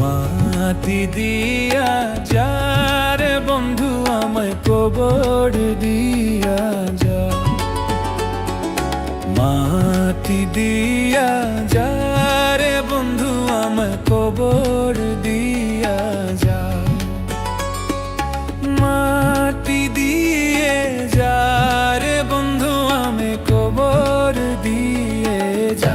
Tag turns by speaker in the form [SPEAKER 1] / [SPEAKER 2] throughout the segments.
[SPEAKER 1] মাটি দিয়া যারে বন্ধু আমায় কবর দিয়া যা। মাটি দিয়া যারে বন্ধু আমায় কবর দিয়া যা। মাটি দিয়ে যারে বন্ধু আমি কবর দিয়ে যা।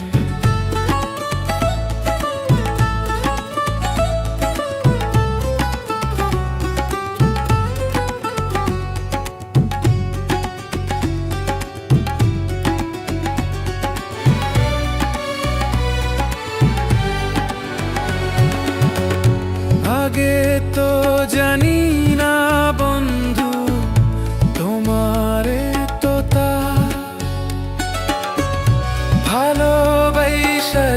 [SPEAKER 1] তো জানি না বন্ধু তোমারে তো তা ভালোবাসা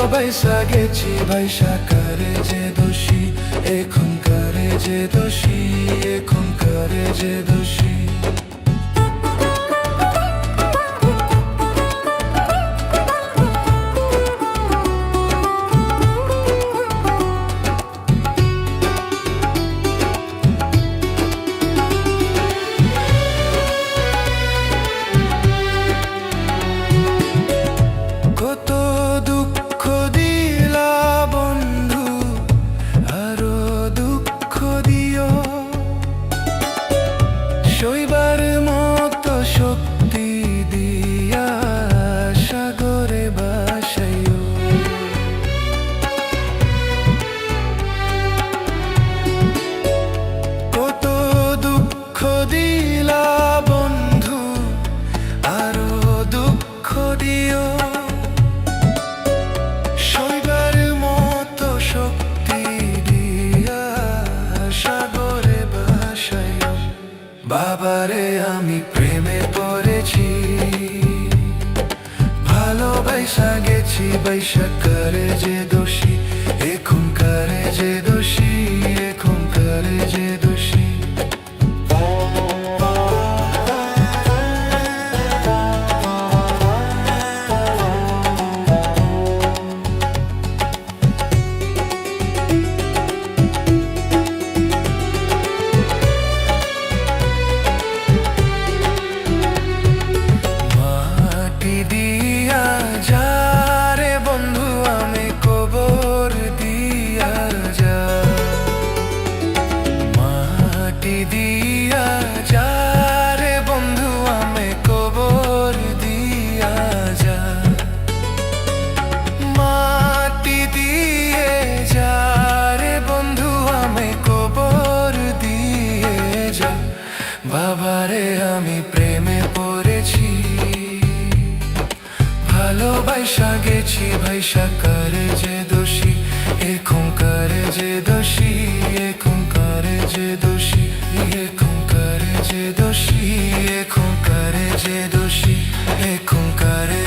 [SPEAKER 1] ভালোবাসা গেছি বৈশা করে যে দোষী এখন করে যে দোষী এখন করে যে দোষী। বাবারে, আমি প্রেমে পড়েছি। ভালোবাসা গেছি বৈশাখ করে যে দোষী এখন করে যে দোষী এখন করে যে বাবারে আমি প্রেমে পড়েছি। ভালোবাসা গেছি ভাইসা করে যে দোষী এখন করে যে দোষী এখন করে যে দোষী এখন করে যে দোষী এখন করে যে দোষী এখন করে